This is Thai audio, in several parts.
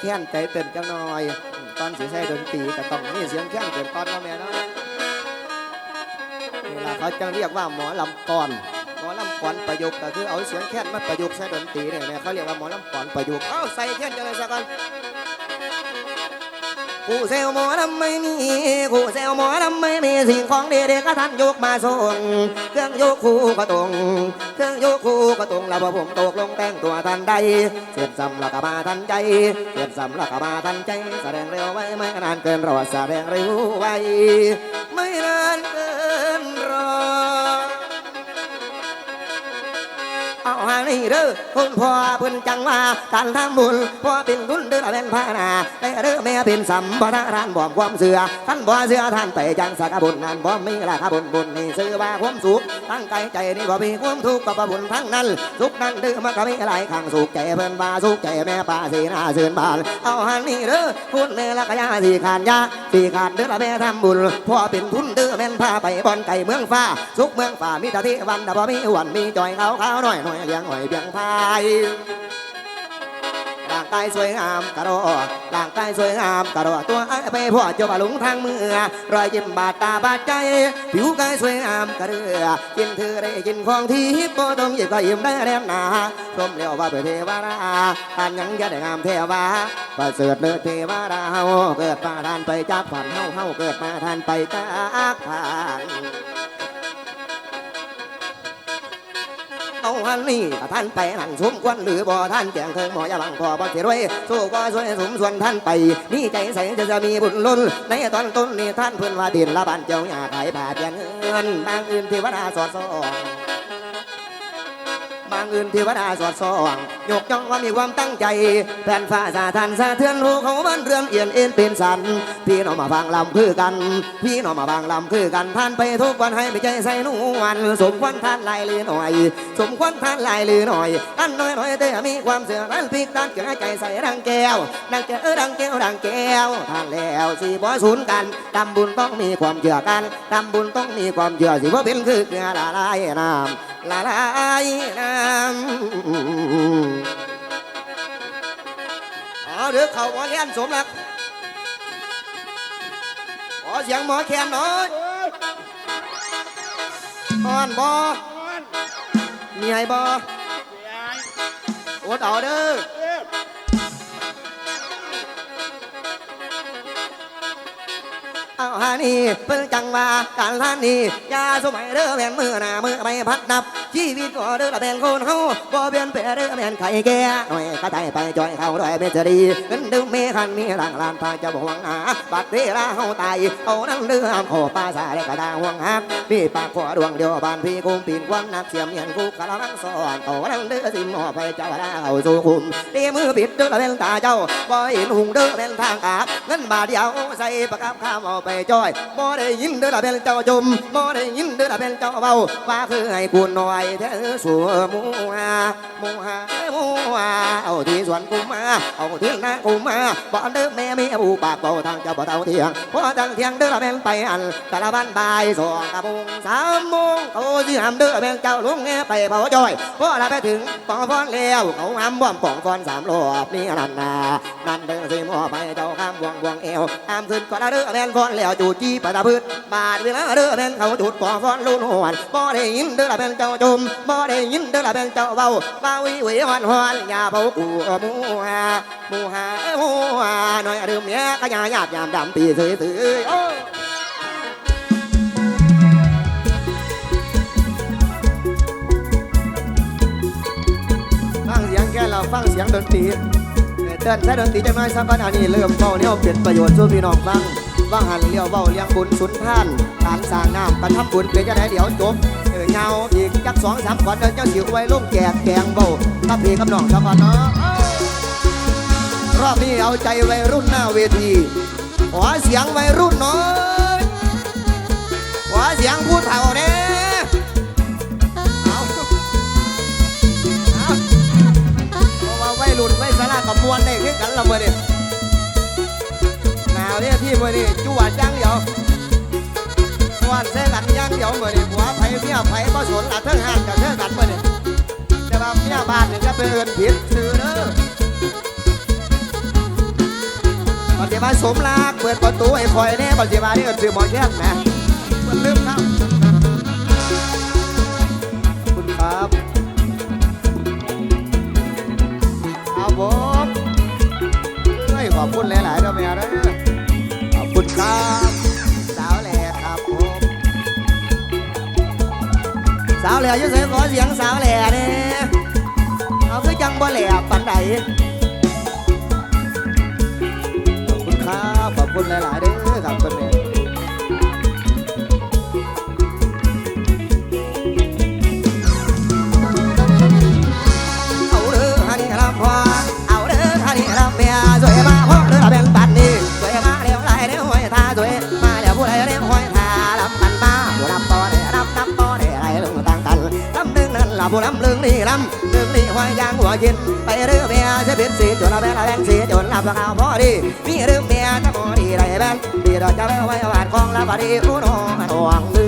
แค้นใจเต้นจังหน่อย ตอนสีใช้ดนตรีก็ต้องมีเสียงแค้นเกิดก่อนเนาะแม่เนาะนี่ละเขาจังเรียกว่าหมอลำก่อนหมอลำก่อนประยุกต์ก็คือเอาเสียงแค้นมาประยุกต์ใส่ดนตรีเนี่ยเขาเรียกว่าหมอลำก่อนประยุกต์เอ้าใส่แค้นจังเลยสักกัน กูเซลหมอลำไม่มีกูเซลหมอลำไม่มีสิ่งของเดีๆก็ท่านยกมาส่ง เครื่องยกคู่ก็ตรง เครื่องยกคู่ก็ตรงแล้วพอผมตกลงแต่งตัวทันใดเสียดซ้ำแล้วก็มาทันใจเสียดซ้ำแล้วก็มาทันใจ แสดงเร็วไว้ไม่นานเกินรอแสดงเร็วไว้ไม่นานเกิน เอาหานี่เด้อคุณพ่อเพิ่นจังว่าการทำบุญพ่อเป็นทุนเด้อเป็นพานาแต่เด้อแม่เป็นสัมปทานบ่มความเสือท่านบ่เสือท่านไปจังสักบุญนั้นบ่มีราคาบุญบุญนี่ซื้อว่าความสุขตั้งใจใจนี่บ่มีความทุกข์ก็บ่บุญทั้งนั้นสุขนั้นเด้อมันก็มีหลายข้างสุขใจเพิ่นว่าสุขใจแม่ป้าสีหน้าเสือนบานเอาหานี่เด้อคุณแม่ละกะยาสีขาดยาสีขาดเด้อแม่ทำบุญพ่อเป็นทุนเด้อแม่นพาไปบ่อนไก่เมืองฟ้าสุขเมืองฟ้ามีต่ที่วันแต่บ่มีอ้วนมีจอยเขาวขาหน่อยหน่อยเลี้ยงหอยเพียงพายร่างกายสวยงามกระโดดร่างกายสวยงามกระโดดตัวไอ้ไปพ่อเจ้าบาลุงทางมือรอยยิ้มบาดตาบาดใจ ผิวกายสวยงามกระเรือกินเธอได้กินของที่โบต้องหยิบก็ยิ้มได้แนมหนาชมเลี้ยวว่าเป็นเทวดาท่านยังจะได้งามเทวาประเสริฐเลิศเทวาเฮาเกิดมาทานไปจากฝันเฮาเฮาเกิดมาทานไปจากผ่าน งอันนี้ท่านไปหันสมควรหรือบ่ท่านแจงเคิงหมอยาลังพอบ่สิรวยสู้ก็ช่วยสมส่วนท่านไปนี่ใจใสจะจะมีบุญล้นในตอนต้นนี่ท่านเพื่อนว่าดินละบ้านเจ้าหญ้าไถผ่าเปลี่ยนเงินบางอื่นเทวดาสอดส่อง บางอื่นเทวดาสอดส่องยกย่องว่ามีความตั้งใจแผ่นฟ้าสาทันสะเทือนหูเขาบ้านเรือนเอียนเอ็นเป็นสัน พี่น้องมาฟังลำคือกัน พี่น้องมาฟังลำคือกันท่านไปทุกวันให้ไม่ใจใส่นวลสมควรท่านลายลือหน่อย สมควรท่านลายลือหน่อยอันน้อยน้อยแต่มีความเสื่อนั้นพลิกด้านเกิดใจใส่ดังแก้วดังแก้วดังแก้วดังแก้วท่านแล้วสิบ่สูญกันทำบุญต้องมีความเชื่อกันทำบุญต้องมีความเชื่อสิว่าเป็นคือเกลือละลายน้ำ ละลายน้ำเอาเด้อเขาหมอเลี้ยนสมรักขอเสียงหมอแคนหน่อยอ่อนบอมีไห้บออดเอาเด้อ ฮานีเพิ่นจังว่าการล้านนี้ยาสมัยเด้อแม่นมือหน้ามือไปพัดนับ ชีวิตก็เด้อละเป็นคนเฮาบ่เปลี่ยนแปลงเด้อแม่นไข่แก่หน่อยกระจไปจอยเข้าด้วยเมจดีเงินดึงเมคันมีหลังลานพาจะบ่หวังหาบัดเวลาเฮาตายเอานั่งเรือขอปลาสาและกระดาห่วงหักมีปากขอดวงเดียวบ้านพี่กุมปีนควันนักเสียมเหียนกูกะละมังสอนเอานั่งเรือสิมอไปเจ้าดาเอาสู่คุมเดีมือปิดเด้อละเป็นตาเจ้าบ่เห็นหุงเด้อเป็นทางอาบเงินบาทเดียวใส่ปากกาข้ามเอาไปจอยบ่ได้ยินเด้อละเป็นเจ้าจมบ่ได้ยินเด้อละเป็นเจ้าเบาว่าคือให้กูหน่อยแท้สัวมูฮาหมูฮาหมูฮาเอาที่สวนกูมาเอาที่นากูมาบ่เด้อแม่มีผู้ปากบาทางเจ้าบ่เท่าเทียงพอทางเทียงเด้อละเป็นไปอันแต่ละบ้านบ่ายสองกับโมงสามโมงโตสิหามเด้อเป็นเจ้าลุงแง่ไปเผาจอยพอละไปถึงปองฟอนแล้วเขาหามบ่อมปองฟอนสามรอบนี่นั่นนานั่นเด้อสิหมอไปเจ้าข้ามวงวงเอวห้ามขึ้นก็ได้เด้อเป็นฟอนแล้วจูจี้ปะตะพืชบาดเวลาเด้อเป็นเขาจุดปองฟอนลุ่นหวนบ่ได้ยินเด้อละเป็นเจ้าจมบ่ได้ยินเด้อละเป็นเจ้าเบาบ่าวิวิหวันหวนอย่าเบากูหมูฮาหมูฮาหมูฮาหน่อยดื่มเมียก็ยาหยาบยามดำปีซื้อซื้อโอ้ฟังเสียงแค่เราฟังเสียงดนตรีเต้นใช้ดนตรีจังน้อยสักวันอันนี้เริ่มเบาเนี่ยเป็นประโยชน์สู่พี่น้องฟังว่าหันเลี้ยวเบาเลี้ยงบุญสุนท่านการสร้างน้ำกันทำบุญเป็นจะได้เดี๋ยวจบ เงาอีกจักสองสามก่อนเดินเจ้าสิวไว้ลงแจกแกงเบกับพี่กับน้องสักวันเนาะรอบนี้เอาใจวัยรุ่นหน้าเวทีขอเสียงวัยรุ่นน้อยขอเสียงผู้เฒ่าเนี่ยเอาเพราะว่าวัยรุ่นวัยสารากับมวลได้คือกันละเมื่อนี่หนาวเนี่ยพี่เมื่อนี่จวดย่างเดียว มวนเส้กันย่างเดียวเมื่อนี่หัวไผ่เมียไผ่บ่สนละเทิงหันกับเทิงกันเมื่อนี่แต่ว่าเมียบ้านเนี่ยจะไปเอินผิดซื้อเด้อสมรักเปิดประตูให้คอยแน่ก่อนสิมานี่ก็ถือหมอแค้นนะมันลืมเข้าขอบคุณครับครับผมเฮ้ยขอบคุณหลายๆเด้อแม่เด้อขอบคุณครับาวแหล่อยังเสียงขอเสียงสาวแหล่เนี่ยเอาคือจังบ่แหล่ปันใดขอบคุณครับขอบคุณหลาย ๆเด้อครับคุณแม่ ละผู้ลำลึงนี่ลำลึงนี่ห้อยยางหัวกินไปเรือเมียจะเป็นสีจนเราแบงละแบงสีจนลำละข้าวพอดีมีเรือเมียจะพอดีไรแบงดีดอกจะไว้ไว้วานของลาบดีอุโนมันหวง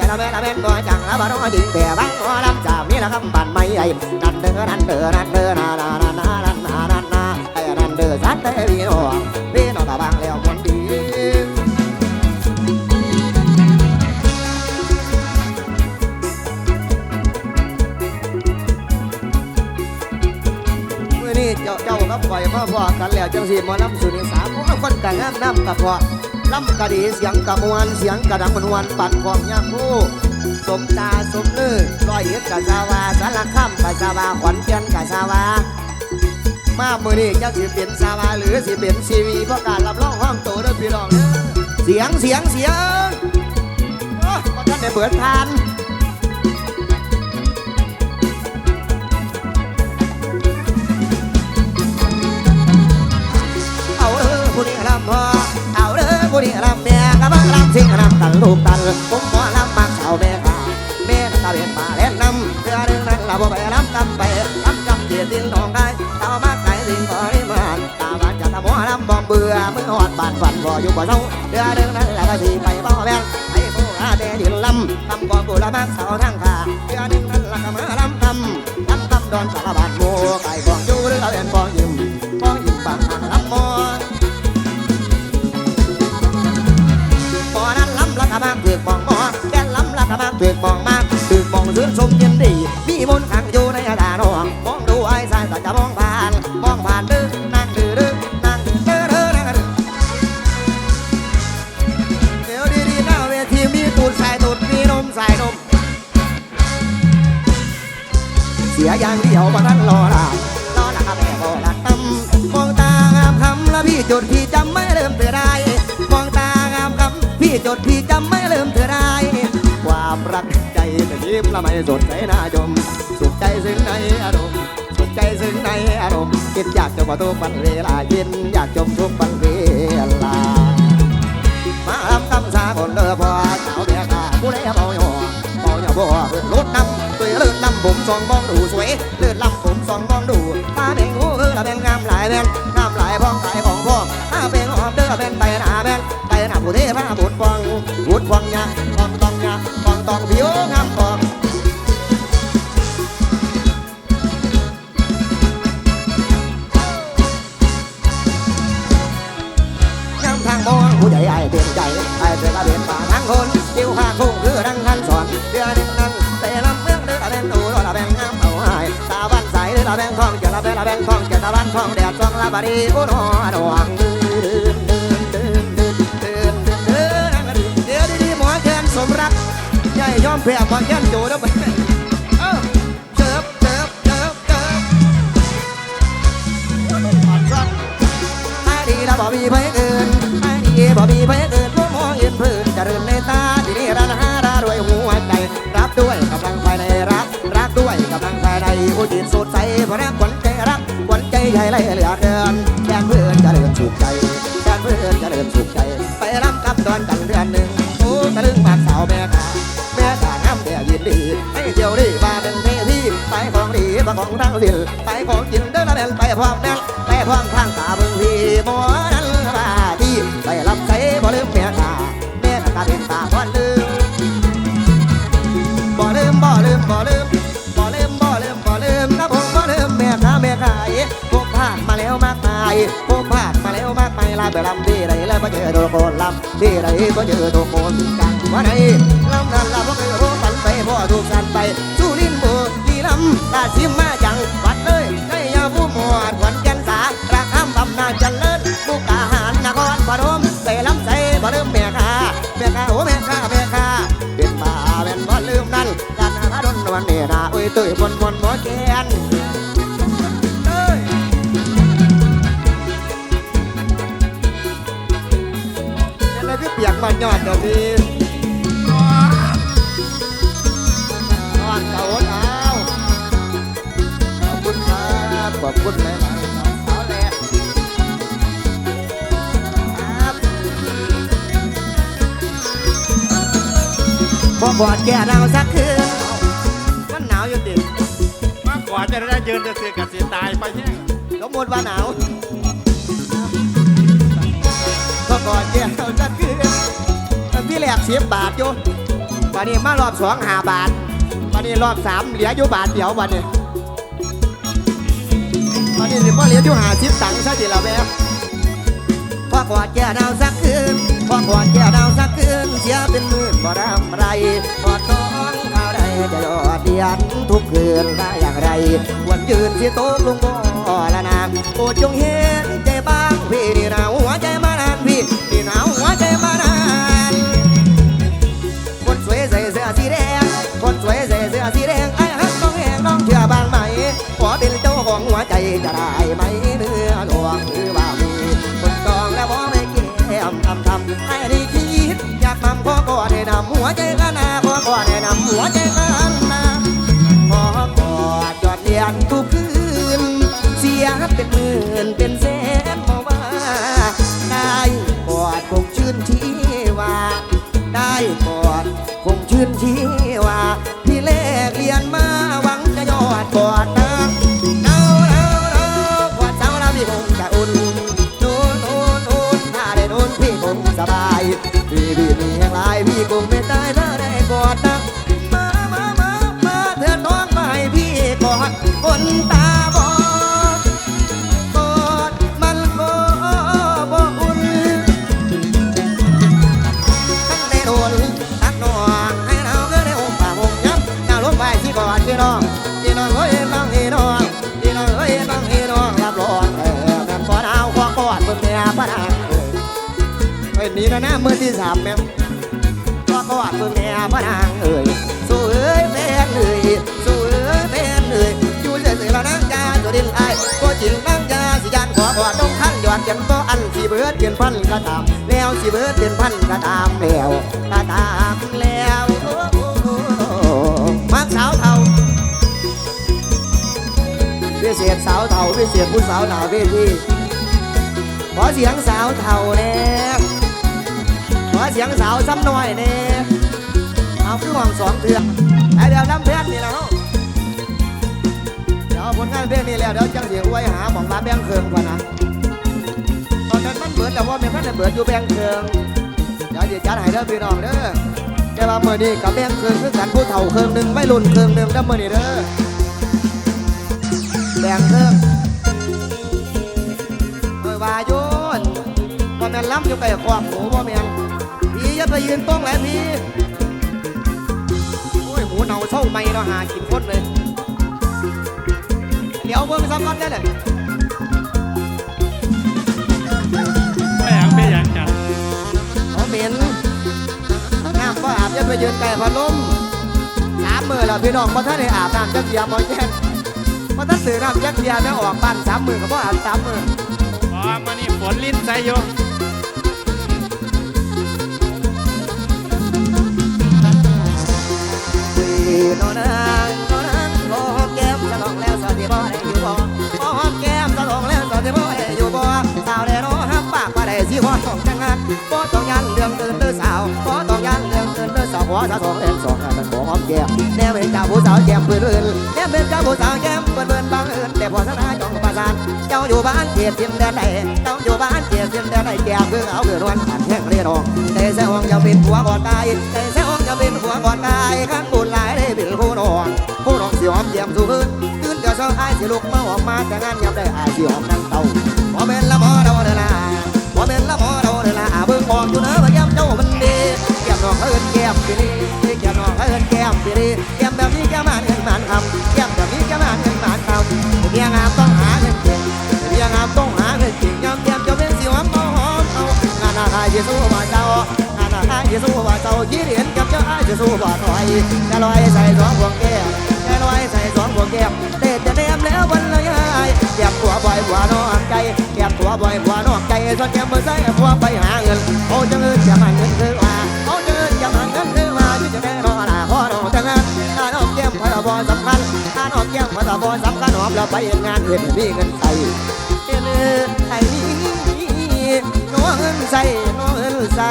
ใจละแม่ละแม่นบ่จังละบ่รอจริงแต่บางหัวลำจากนี้ละคำบันไม่ใหญ่นั่นเด้อนั่นเด้อนั่นเด้อนานานานานานานานาไอ้นั่นเด้อสัตว์เตวีโนพี่น้องตาบางแล้วคนดีเจ้าเจ้ากับข่อยมาพอกันแล้วจังสีมอลำสุนิสาพวกคนกันงามน้ำกับพอ ลำกะดีเสียงกะมวนเสียงกะดังมนวนปั่นของยามผู้สมตาสมลือร้อยเอ็ดกะชาวาสารคามกะชาวาขวัญเพียนกะชาวามามือนี้จะสิเป็นสาวาหรือสิเป็นซีวีเพราะการรับรองห้องโตเด้อพี่น้องเด้อเสียงเสียงเสียงโอ้เพราะท่านได้เปิดทานเอาเด้อผู้นี้ลำพอ นี้ลำเมียกะบังลำสิงลำตันลูกตันผมหมอลำมักเสาแม่ข้าแม่ตาเบียนป่าแล่นนำเรือเรื่องนั้นเราไปลำกำไปลำกำเกียรติดินทองได้ตามากไก่สิ่งปริมาณตาบานจะทำหัวลำบอมเบื่อมือหอดบานฝันบ่อยู่บ่เศร้าเดือเดือนนั้นแหละก็สิไปบ่แม่นไอ้ผู้อาเดดินลำทำก่อนกูละมักสาทางขาเดือเดือนนั้นละก็มาลำทำลำทำดอนสารบาดโมไก่ฟองอยู่หรือเอาเป็นฟองยิ้ม ถือกมองมากถือกมองซื่นสมยินดี มีมนต์ขังอยู่ในอาดาน้องมองดูไอ้สายต่จะมองผ่านมองผ่านดื้อนั่งดื้อดื้อนั่งดื้อดื้อดื้อนั่งดื้อเดี๋ยวดีๆหน้าเวทีมีตูดใสายตูดมีนมใสายนม เสียอย่างเดียวมาทั้งรอละรอละแม่บอละตำมองตางามคำแล้วพี่จดพี่จำไม่ลืมเธอได้มองตางามคำพี่จดพี่จำไม่ลืมเธอได้ามรักใจแต่ยิ้มละไม่สดใสน้าจม สุขใจซึ้งในอารมณ์สุขใจซึ้งในอารมณ์คิดอยากจะมาทุกวันเวลาเย็นอยากจมทุกวันเวลา มาลำคำสาคนเด้อพอสาวเบียกาผู้ใดเบาหยอเบาหยอบ่เพื่อนรถนำตัวเลื่อนลำผมสองมองดูสวยเลื่อนลำผมสองมองดูมาเป็นหูเออละเป็นงามหลายแบนงามหลายพ้องหลายของพ้องมาเป็นหอมเด้อเป็นใบหน้าแบนใบหน้าผู้เทพมาบุดฟองบุดฟองยาฟอ งาฟองตองผิวงามฟองน้ำทางมองผู้ใหญ่ไอ้เต็มใจไอเสือกระเบ็นป่าทั้งคนจิ้วหาคุ้งคือดังทันสอนเดือนหนึ่งนั้นแต่ลำเมืองเดือดเป็นตูรละแบงงามเอาหายตาวันใสเดือดแบงทองเจละแบงละแบงทองเจตะวันทองแดดทองละบารีอุนหอดวง ยอมแพ้หมอแคนโจแล้วไปเออเจิบเจิบเจิบเจิบอ่อนไอ้ดีละบ่มีไผเกินไอ้ดีบ่มีไผเกินผู้มองเห็นพื้นเจริญในตาที่นี่ร้านหารารวยหัวใจรับด้วยกำลังภายในรัก รักด้วยกำลังภายในอุจิตสดใสเพราะรักขวัญใจรักขวัญใจใหญ่ไรเหลือเกิน องทั้งสิ้นไปของกินเด้อละแม่นไปพร้อมแม่นไปพร้อมทางตาเบิ่งพีหมอนั้นมาที่ไปรับใช้บ่ลืมแม่กาแม่กาเป็นตาพอนลืมบ่ลืมบ่ลืมบ่ลืมบ่ลืมบ่ลืมบ่ลืมนะผมบ่ลืมแม่ค้าแม่ขายพวกผ่านมาแล้วมากมายพวกผ่านมาแล้วมากมายลาไปลำที่ไรแล้วบ่เจอตัวคนลำที่ไรบ่เจอตัวคนกันว่าไหนลำนั้นลำบ่เคยรู้กันไปบ่ถูกกันไปสู้ลิ้นบุรีลำตาซิมมาจังวัดเลยได้ยาผู้หมวดขวัญแก่นสาระคำบำนาจเจริญมุกาหารนครพนมไปลำใส่บ่ลืมแม่ค้าแม่ค้าโอ้แม่ค้าแม่ค้าเป็นมาเป็นบ่ลืมนั่นกันพระดนวันนี้นะอุ้ยตุ้ยบนบนหมอแกนเปียกมันยอดเดี๋ยวนี้ อบคุณหลายๆครับเอาแหละครับพอบอดแก่เราสักคืนมันหนาวอยู่ติมากกว่าจะได้ยืนจะเสียกับเสียตายไปเนี่ยสมมติว่าหนาวก็ก่อนแก่เราสักคืนพี่แหลกเสิบบาทอยู่วันนี้มารอบสองหาบาทวันนี้รอบสามเหลืออยู่บาทเดียววันนี้ วันนี้สิพ่อเหลืออยู่หาสิบตังค์ซะทีละแม่พอกอดแก่ดาวสักคืนพอกอดแก่ดาวสักคืนเสียเป็นหมื่นบ่รำไรพอท้องเขาได้จะยอดเดียนทุกคืนได้อย่างไรวันยืนที่โต๊ะลุงก็ละนามโปรดจงเห็นใจบ้างพี่นี่หนาว ห้นำหัวใจกันนาขอกอดจอดเรียนทุกคืน เสียเป็นหมื่นเป็นแสนเพราะว่า ได้กอดคงชื่นที่ว่าได้กอดคงชื่นที่ว่าพี่เลกเรียนมาหวังจะยอดกอดนางเนาเนาเนากอดสาแล้วพี่คงจะอุ่นนูนนูนนูนถ้าได้นูนพี่คงสบายพี่พี่มีแห่งลายพี่คงไม่ตา มือที่สามแม่ขวกอดเบิ่งแม่พระนางเอ้ยสู้เอ้ยแฟนเอ้ยสู้เอ้ยแฟนเอ้ยอยู่เฉยๆแล้วนางจาตัวดินไอ้ก็จริงนางจาสิยานขวากอดต้องขั้นหยอดกันก็อันสิเบิดเปลี่ยนพันก็ตามแล้วสิเบิดเปลี่ยนพันก็ตามแล้วก็ตามแล้วมักสาวเทาพิเศษสาวเทาพิเศษผู้สาวหนาเวทีขอเสียงสาวเทาแน่ข อเสียงสาวซ้ำหน่อยแน่เอาคือห้องสองเถื่อนไอเดียวน้ำเพชรนี่แหละเนาะเดี๋ยวผลงานเพลงนี้แล้วเดี๋ยวจังเสียงไว้หาหมองมาแบงเคิงก่อนนะตอนนั้นมันเบิดแต่ว่าแม่พันธุ์เบิดอยู่แบงเคืองเดี๋ยวจะจัดให้เด้อพี่น้องเด้อแต่ว่ามื่อนี้กับแบงเคืองคือกันผู้เฒ่าเคืองหนึ่งไม่รุ่นเคืองหนึ่งเด้อมื่อนี้เด้อแบงเคืองเมื่อวายุนว่าแม่นล้ำอยู่ไกลขวบหูว่าแม่น อย่าไปยืนตรงแหละพี่โอ้ยหมูเน่าเศร้าไม่เนาะหากินคนเลยเดี๋ยวเบิ่งซ้ำกันได้เลยไม่อยากไม่อยากจัดเขาเหม็นน้ำก็อาบจะไปยืนไก่พัดลมสามมือแล้วพี่น้องพอท่านได้อาบน้ำจักเดียมอแย่งพอท่านสื่อน้ำจักเดียแล้วออกบ้านสามมือก็บ่อาบสามมืออ๋อมานี่ฝนลิ้นใส่อยู่ กปากบ่ได้สิฮองจังงานบ่ต้องยันเรื่องตื่นเด้อสาวบ่ต้องยันเรื่องตื่นเด้อสาวขอสาสองเล่นสองกันมันขอหอมแก้มแนมเห็นเจ้าผู้สาวแก้มเปื่อนเปื่อนแนมเป็นเจ้าผู้สาวแก้มเปื่อนเปื่อนบางเอิญแต่พอสนาจองประสานเจ้าอยู่บ้านเกียรติทิมแดนใดเจ้าอยู่บ้านเกียรติทิมแดนใดแก้มคือเอาคือรวนผ่านแห้งเรียนองแต่เสองจะเป็นผัวก่อนตายแต่เสองจะเป็นผัวก่อนตายข้างบุญหลายได้เป็นคู่นองคู่นองสิหอมแก้มสู่พื้นตื่นจะเช้าอายสิลุกมาออกมาแต่งานยามได้อายสิหอมนั่งเตาพอเป็นละหมอเราเดลาพอเป็นละหมอเรา ลาเบิ่งอยู่เนอะว่าแก้มเจ้ามันดีแก้มน้องเอิญแก้มปีนี้แก้มน้องเอิญแก้มปีนี้แก้มแบบนี้แก้มมันเงินมันคำแก้มแบบนี้แก้มมันเงินมันคำเมียงามต้องหาเงินเก่งเมียงามต้องหาเงินเก่งยามแก้มจะเป็นสิหอมเอาหอมเอางานอาเยซูว่าเจ้างานอาเยซูว่าเจ้ายี่เหรียญกับเจ้าอาเยซูว่าถอยจะลอยใส่สองพวงแก้มจะลอยใส่สองพวงแก้มเด็ด จะแนมแล้ววันละยายแก้มตัวบ่อยบัวนอกใจแก้มตัวบ่อยบัวนอกใจส่วนแก้มมือใส่พวไปหาเงินโอ้จะเงินจะมันเงินคือว่าโอ้จะเงินจะมันเงินคือว่าอยู่จะได้รอหน้าพ่อรอจังงานถ้าน้องแก้มพอบ่สำคัญถ้าน้องแก้มพอบ่สำคัญหอมแล้วไปงานเห็นมีเงินใส่เอ็นไอ้น้องเงินใส่น้องเงินใส่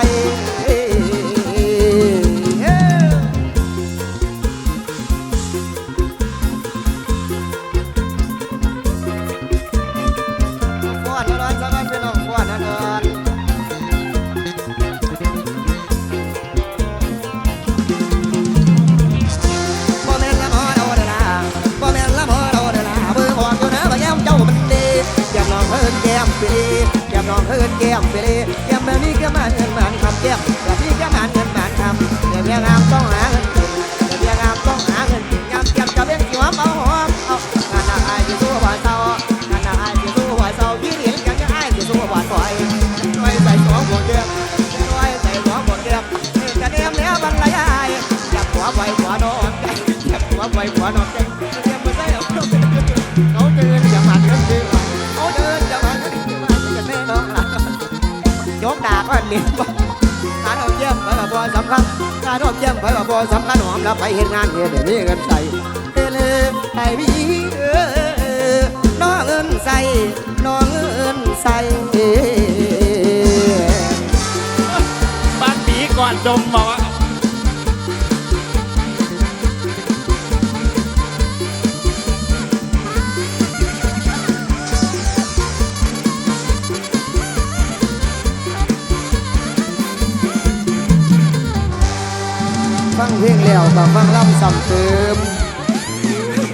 แก้มเปรี ไปกับบ่สำคัญหอมแล้วไปเห็นงานเฮ็ดเดี๋ยวนี้เงินใส่เอเลไอ้พี่เออน้องเงินใส่น้องเงินใส่บ้านผีก่อนดมบอกว่า เพลงแล้วก็ฟังลำซ้ำเติม